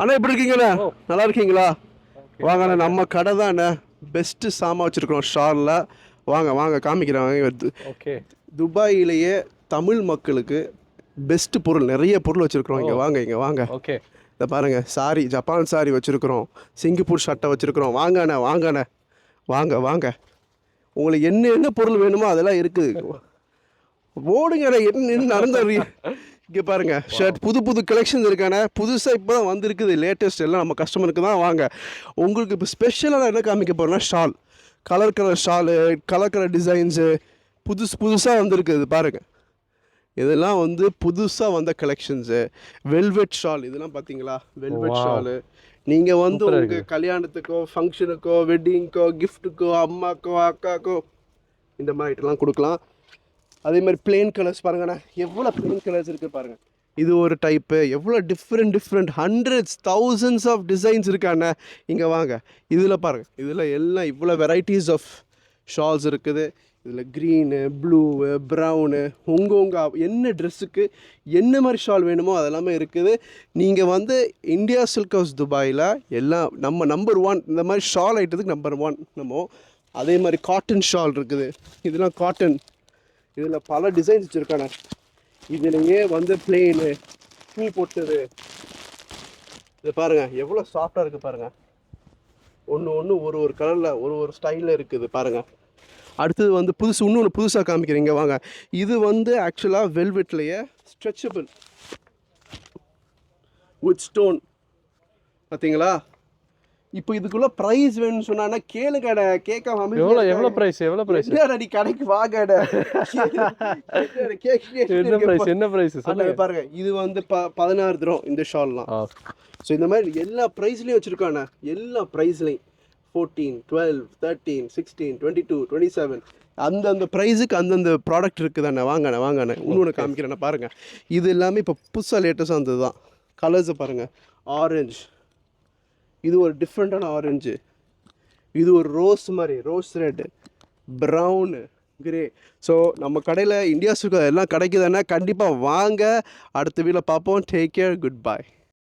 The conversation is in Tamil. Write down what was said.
அண்ணா எப்படி இருக்கீங்கண்ணா? நல்லா இருக்கீங்களா? வாங்கண்ணா நம்ம கடை தானே பெஸ்ட்டு சாமான் வச்சுருக்கோம் ஷாலில். வாங்க வாங்க காமிக்கிறேன் வாங்க ஓகே. துபாயிலேயே தமிழ் மக்களுக்கு பெஸ்ட்டு பொருள் நிறைய பொருள் வச்சுருக்குறோம். இங்கே வாங்க இங்கே வாங்க. ஓகே. இதை பாருங்கள் சாரி ஜப்பான் சாரி வச்சுருக்குறோம். சிங்கப்பூர் சட்டை வச்சுருக்குறோம். வாங்கண்ணே வாங்கண்ணே வாங்க வாங்க உங்களுக்கு என்ன என்ன பொருள் வேணுமோ அதெல்லாம் இருக்குது. ஓடுங்கண்ணே என்ன என்ன நடந்து இங்கே பாருங்க ஷர்ட் புது புது கலெக்ஷன்ஸ் இருக்கானே. புதுசாக இப்போ தான் வந்திருக்குது லேட்டஸ்ட் எல்லாம் நம்ம கஸ்டமருக்கு தான் வாங்க. உங்களுக்கு இப்போ ஸ்பெஷலாக நான் என்ன காமிக்க போகிறேன்னா shawl colour colour shawl colour colour designs புதுசு புதுசாக வந்திருக்குது பாருங்கள் இதெல்லாம் வந்து புதுசாக வந்த கலெக்ஷன்ஸு வெல்வெட் ஷால் இதெல்லாம் பார்த்தீங்களா வெல்வெட். ஷாலு நீங்கள் வந்து உங்கள் கல்யாணத்துக்கோ ஃபங்க்ஷனுக்கோ வெட்டிங்க்கோ கிஃப்ட்டுக்கோ அம்மாக்கோ அக்காக்கோ இந்த மாதிரிலாம் கொடுக்கலாம். அதே மாதிரி பிளெயின் கலர்ஸ் பாருங்கண்ணா. எவ்வளோ பிளெயின் கலர்ஸ் இருக்குது பாருங்கள் இது ஒரு டைப்பு எவ்வளோ different different hundreds thousands of designs இருக்காண்ணே. இங்கே வாங்க. இதில் பாருங்கள் இதில் எல்லாம் இவ்வளோ வெரைட்டிஸ் ஆஃப் ஷால்ஸ் இருக்குது. இதில் க்ரீனு ப்ளூவு ப்ரௌனு உங்கள் உங்கள் என்ன ட்ரெஸ்ஸுக்கு என்ன மாதிரி ஷால் வேணுமோ அதெல்லாமே இருக்குது. நீங்கள் வந்து இந்தியா சில்க் ஹவுஸ் துபாயில் எல்லாம் நம்ம நம்பர் ஒன் இந்த மாதிரி ஷால் ஐட்டத்துக்கு நம்பர் ஒன் நம்ம அதே மாதிரி காட்டன் ஷால் இருக்குது. இதெல்லாம் காட்டன் இதில் பல டிசைன்ஸ் வச்சுருக்கானே இதுலேயே வந்து பிளெயின் பூ போட்டது. இது பாருங்கள் எவ்வளோ சாஃப்டாக இருக்குது பாருங்கள் ஒன்று ஒன்று ஒரு ஒரு கலரில் ஒரு ஒரு ஸ்டைலில் இருக்குது பாருங்கள் அடுத்தது வந்து புதுசு இன்னொன்று புதுசாக காமிக்கிறீங்க வாங்க. இது வந்து ஆக்சுவலாக வெல்வெட்லேயே ஸ்ட்ரெச்சபிள் வித் ஸ்டோன் பார்த்தீங்களா இப்போ இதுக்குள்ள ப்ரைஸ் வேணும்னு சொன்னா கேளுங்கடா கேட்காம அமைதியா எவ்வளோ. எவ்வளோ ப்ரைஸ் எவ்வளோ ப்ரைஸ் என்னடா நீ கடைக்கு வாங்கடா என்ன ப்ரைஸ் என்ன ப்ரைஸ் பாருங்க இது வந்து ப பதினாறு தரம் இந்த ஷால்லாம் ஸோ இந்த மாதிரி எல்லா ப்ரைஸ்லையும் வச்சுருக்காண்ணா எல்லா ப்ரைஸ்லையும் fourteen twelve thirteen sixteen twenty two twenty seven அந்தந்த ப்ரைஸுக்கு அந்தந்த ப்ராடக்ட் இருக்குதாண்ணே வாங்கண்ணே வாங்கண்ணே இன்னொன்று காமிக்கிறேண்ணே பாருங்கள் இது எல்லாமே இப்போ புதுசாக லேட்டஸ்ட்டாக வந்தது தான் கலர்ஸை பாருங்கள் ஆரஞ்சு இது ஒரு டிஃப்ரெண்ட்டான ஆரஞ்சு இது ஒரு ரோஸ் மாதிரி rose red brown grey so நம்ம கடையில் இந்தியா சுகர் எல்லாம் கிடைக்குதுன்னா கண்டிப்பாக வாங்க. அடுத்த வீட்டில் பார்ப்போம். டேக் கேர் குட் பாய்